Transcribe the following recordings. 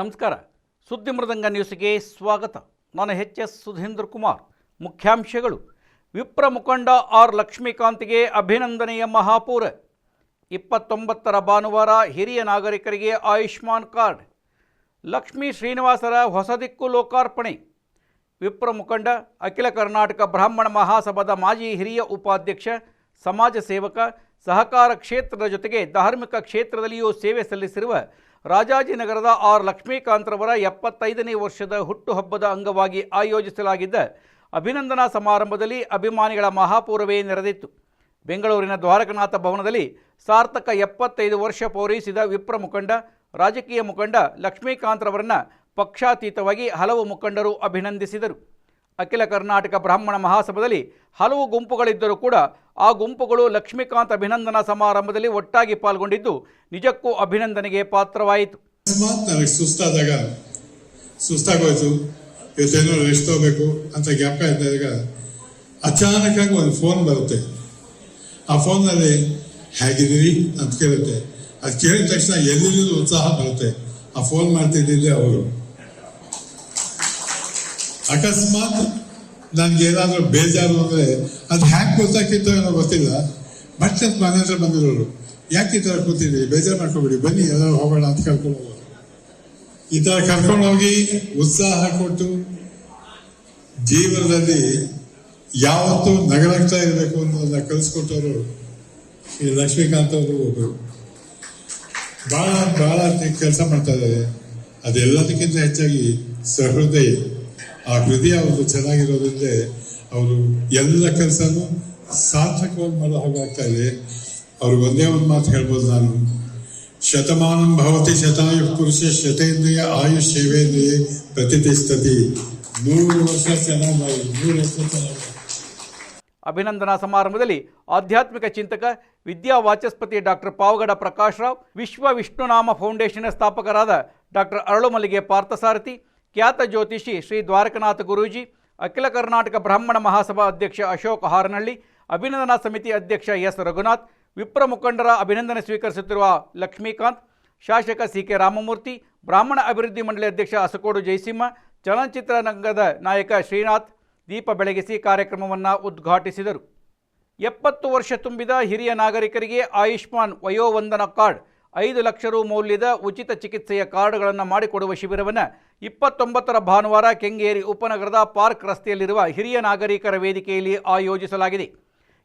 ನಮಸ್ಕಾರ. ಸುದ್ದಿ ಮೃದಂಗ ನ್ಯೂಸ್ಗೆ ಸ್ವಾಗತ. ನಾನು ಎಚ್ ಎಸ್ ಸುಧೀಂದ್ರ ಕುಮಾರ್. ಮುಖ್ಯಾಂಶಗಳು. ವಿಪ್ರ ಮುಖಂಡ ಆರ್ ಲಕ್ಷ್ಮೀಕಾಂತ್ಗೆ ಅಭಿನಂದನೆಯ ಮಹಾಪೂರ. ಇಪ್ಪತ್ತೊಂಬತ್ತರ ಭಾನುವಾರ ಹಿರಿಯ ನಾಗರಿಕರಿಗೆ ಆಯುಷ್ಮಾನ್ ಕಾರ್ಡ್. ಲಕ್ಷ್ಮೀ ಶ್ರೀನಿವಾಸರ ಹೊಸ ದಿಕ್ಕು ಲೋಕಾರ್ಪಣೆ. ವಿಪ್ರ ಮುಖಂಡ, ಅಖಿಲ ಕರ್ನಾಟಕ ಬ್ರಾಹ್ಮಣ ಮಹಾಸಭಾದ ಮಾಜಿ ಹಿರಿಯ ಉಪಾಧ್ಯಕ್ಷ, ಸಮಾಜ ಸೇವಕ, ಸಹಕಾರ ಕ್ಷೇತ್ರದ ಜೊತೆಗೆ ಧಾರ್ಮಿಕ ಕ್ಷೇತ್ರದಲ್ಲಿಯೂ ಸೇವೆ ಸಲ್ಲಿಸಿರುವ ರಾಜಾಜಿನಗರದ ಆರ್ ಲಕ್ಷ್ಮೀಕಾಂತ್ರವರ ಎಪ್ಪತ್ತೈದನೇ ವರ್ಷದ ಹುಟ್ಟುಹಬ್ಬದ ಅಂಗವಾಗಿ ಆಯೋಜಿಸಲಾಗಿದ್ದ ಅಭಿನಂದನಾ ಸಮಾರಂಭದಲ್ಲಿ ಅಭಿಮಾನಿಗಳ ಮಹಾಪೂರವೇ ನೆರೆದಿತ್ತು. ಬೆಂಗಳೂರಿನ ದ್ವಾರಕನಾಥ ಭವನದಲ್ಲಿ ಸಾರ್ಥಕ ಎಪ್ಪತ್ತೈದು ವರ್ಷ ಪೂರೈಸಿದ ವಿಪ್ರ ಮುಖಂಡ, ರಾಜಕೀಯ ಮುಖಂಡ ಲಕ್ಷ್ಮೀಕಾಂತ್ರವರನ್ನು ಪಕ್ಷಾತೀತವಾಗಿ ಹಲವು ಮುಖಂಡರು ಅಭಿನಂದಿಸಿದರು. ಅಖಿಲ ಕರ್ನಾಟಕ ಬ್ರಾಹ್ಮಣ ಮಹಾಸಭದಲ್ಲಿ ಹಲವು ಗುಂಪುಗಳಿದ್ದರೂ ಕೂಡ ಆ ಗುಂಪುಗಳು ಲಕ್ಷ್ಮೀಕಾಂತ್ ಅಭಿನಂದನಾ ಸಮಾರಂಭದಲ್ಲಿ ಒಟ್ಟಾಗಿ ಪಾಲ್ಗೊಂಡಿದ್ದು ನಿಜಕ್ಕೂ ಅಭಿನಂದನೆಗೆ ಪಾತ್ರವಾಯಿತು. ಸುಸ್ತಾದಾಗ, ಸುಸ್ತಾಗೋಯ್ತು. ಇವತ್ತೇನೋ ರೆಸ್ಟ್ ತಗೋಬೇಕು ಅಂತ ಅಚಾನಕ್ಕಾಗಿ ಒಂದು ಫೋನ್ ಬರುತ್ತೆ. ಆ ಫೋನಲ್ಲಿ ಹೇಗಿದ್ದೀರಿ ಅಂತ ಕೇಳುತ್ತೆ. ಅದು ಕೇಳಿದ ತಕ್ಷಣ ಎಲ್ಲಿ ಉತ್ಸಾಹ ಬರುತ್ತೆ. ಆ ಫೋನ್ ಮಾಡ್ತಿದ್ದಿದ್ದೆ ಅವರು. ಅಕಸ್ಮಾತ್ ನನ್ಗೆ ಏನಾದ್ರೂ ಬೇಜಾರು ಅಂದ್ರೆ ಅದು ಹ್ಯಾಕ್ ಗೊತ್ತಾಕಿತ್ತು ಏನೋ ಗೊತ್ತಿಲ್ಲ. ಮತ್ತೆ ಮನೆ ಹತ್ರ ಬಂದಿರೋರು, ಯಾಕೆ ಈ ತರ ಕೂತಿದ್ರಿ? ಬೇಜಾರು ಮಾಡ್ಕೊಬಿಡಿ, ಬನ್ನಿ ಎಲ್ಲರೂ ಹೋಗೋಣ ಅಂತ ಕರ್ಕೊಂಡು ಹೋಗೋರು ಈ ತರ ಕರ್ಕೊಂಡೋಗಿ ಉತ್ಸಾಹ ಕೊಟ್ಟು ಜೀವನದಲ್ಲಿ ಯಾವತ್ತೂ ನಗರಾಗ್ತಾ ಇರಬೇಕು ಅನ್ನೋದನ್ನ ಕಲಿಸ್ಕೊಟ್ಟವರು ಈ ಲಕ್ಷ್ಮೀಕಾಂತ್ ಅವರು ಒಬ್ಬರು ಬಹಳ ಭಾಳ ಕೆಲಸ ಮಾಡ್ತಾ ಇದ್ದಾರೆ ಅದೆಲ್ಲದಕ್ಕಿಂತ ಹೆಚ್ಚಾಗಿ ಸಹೃದಯ. ಆ ಹೃದಯ ಅವರು ಚೆನ್ನಾಗಿರೋದ್ರಿಂದ ಅವರು ಎಲ್ಲ ಕೆಲಸನೂ ಸಾರ್ಥಕವಾಗಿ ಮಾಡೋ ಹಾಗಾಗ್ತಾ ಇದೆ. ಅವ್ರಿಗೆ ಒಂದೇ ಒಂದು ಮಾತು ಹೇಳ್ಬೋದು ನಾನು. ಶತಮಾನಂ ಭವತಿ ಶತಾಯು ಪುರುಷ ಶತೇಂದ್ರಿಯ ಆಯುಷ್ ಸೇವೇಂದ್ರಿಯ ಪ್ರತಿಷ್ಠತಿ. ನೂರು ವರ್ಷ ಚೆನ್ನಾಗಿ, ನೂರು ವರ್ಷ ಚೆನ್ನಾಗಿ. ಅಭಿನಂದನಾ ಸಮಾರಂಭದಲ್ಲಿ ಆಧ್ಯಾತ್ಮಿಕ ಚಿಂತಕ ವಿದ್ಯಾ ವಾಚಸ್ಪತಿ ಡಾಕ್ಟರ್ ಪಾವಗಡ ಪ್ರಕಾಶ್ ರಾವ್ ವಿಶ್ವ ವಿಷ್ಣುನಾಮ ಫೌಂಡೇಶನ್ ಸ್ಥಾಪಕರಾದ ಡಾಕ್ಟರ್ ಅರಳುಮಲ್ಲಿಗೆ ಪಾರ್ಥಸಾರಥಿ ಖ್ಯಾತ ಜ್ಯೋತಿಷಿ ಶ್ರೀ ದ್ವಾರಕನಾಥ ಗುರೂಜಿ, ಅಖಿಲ ಕರ್ನಾಟಕ ಬ್ರಾಹ್ಮಣ ಮಹಾಸಭಾ ಅಧ್ಯಕ್ಷ ಅಶೋಕ್ ಹಾರನಹಳ್ಳಿ, ಅಭಿನಂದನಾ ಸಮಿತಿ ಅಧ್ಯಕ್ಷ ಎಸ್ ರಘುನಾಥ್, ವಿಪ್ರ ಮುಖಂಡರ ಅಭಿನಂದನೆ ಸ್ವೀಕರಿಸುತ್ತಿರುವ ಲಕ್ಷ್ಮೀಕಾಂತ್, ಶಾಸಕ ಸಿ ಕೆ ರಾಮಮೂರ್ತಿ, ಬ್ರಾಹ್ಮಣ ಅಭಿವೃದ್ಧಿ ಮಂಡಳಿ ಅಧ್ಯಕ್ಷ ಅಸಕೋಡು ಜಯಸಿಂಹ ಚಲನಚಿತ್ರರಂಗದ ನಾಯಕ ಶ್ರೀನಾಥ್ ದೀಪ ಬೆಳಗಿಸಿ ಕಾರ್ಯಕ್ರಮವನ್ನು ಉದ್ಘಾಟಿಸಿದರು. ಎಪ್ಪತ್ತು ವರ್ಷ ತುಂಬಿದ ಹಿರಿಯ ನಾಗರಿಕರಿಗೆ ಆಯುಷ್ಮಾನ್ ವಯೋವಂದನ ಕಾರ್ಡ್ ಐದು ಲಕ್ಷ ರು ಮೌಲ್ಯದ ಉಚಿತ ಚಿಕಿತ್ಸೆಯ ಕಾರ್ಡ್ಗಳನ್ನು ಮಾಡಿಕೊಡುವ ಶಿಬಿರವನ್ನು ಇಪ್ಪತ್ತೊಂಬತ್ತರ ಭಾನುವಾರ ಕೆಂಗೇರಿ ಉಪನಗರದ ಪಾರ್ಕ್ ರಸ್ತೆಯಲ್ಲಿರುವ ಹಿರಿಯ ನಾಗರಿಕರ ವೇದಿಕೆಯಲ್ಲಿ ಆಯೋಜಿಸಲಾಗಿದೆ.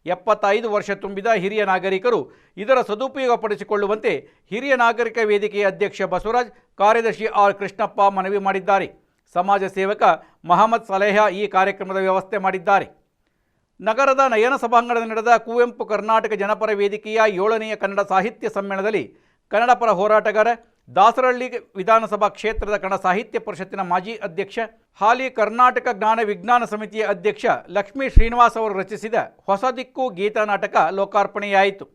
ಎಪ್ಪತ್ತೈದು ವರ್ಷ ತುಂಬಿದ ಹಿರಿಯ ನಾಗರಿಕರು ಇದರ ಸದುಪಯೋಗ ಪಡಿಸಿಕೊಳ್ಳುವಂತೆ ಹಿರಿಯ ನಾಗರಿಕ ವೇದಿಕೆಯ ಅಧ್ಯಕ್ಷ ಬಸವರಾಜ್, ಕಾರ್ಯದರ್ಶಿ ಆರ್ ಕೃಷ್ಣಪ್ಪ ಮನವಿ ಮಾಡಿದ್ದಾರೆ. ಸಮಾಜ ಸೇವಕ ಮಹಮ್ಮದ್ ಸಲೇಹ ಈ ಕಾರ್ಯಕ್ರಮದ ವ್ಯವಸ್ಥೆ ಮಾಡಿದ್ದಾರೆ. ನಗರದ ನಯನ ಸಭಾಂಗಣದಲ್ಲಿ ನಡೆದ ಕುವೆಂಪು ಕರ್ನಾಟಕ ಜನಪರ ವೇದಿಕೆಯ ಏಳನೆಯ ಕನ್ನಡ ಸಾಹಿತ್ಯ ಸಮ್ಮೇಳನದಲ್ಲಿ ಕನ್ನಡ ಪರ ಹೋರಾಟಗಾರ ದಾಸರಹಳ್ಳಿ ವಿಧಾನಸಭಾ ಕ್ಷೇತ್ರದ ಕನ್ನಡ ಸಾಹಿತ್ಯ ಪರಿಷತ್ತಿನ ಮಾಜಿ ಅಧ್ಯಕ್ಷ, ಹಾಲಿ ಕರ್ನಾಟಕ ಜ್ಞಾನ ವಿಜ್ಞಾನ ಸಮಿತಿಯ ಅಧ್ಯಕ್ಷ ಲಕ್ಷ್ಮೀ ಶ್ರೀನಿವಾಸ್ ಅವರು ರಚಿಸಿದ ಹೊಸ ದಿಕ್ಕು ಗೀತಾ ನಾಟಕ ಲೋಕಾರ್ಪಣೆಯಾಯಿತು.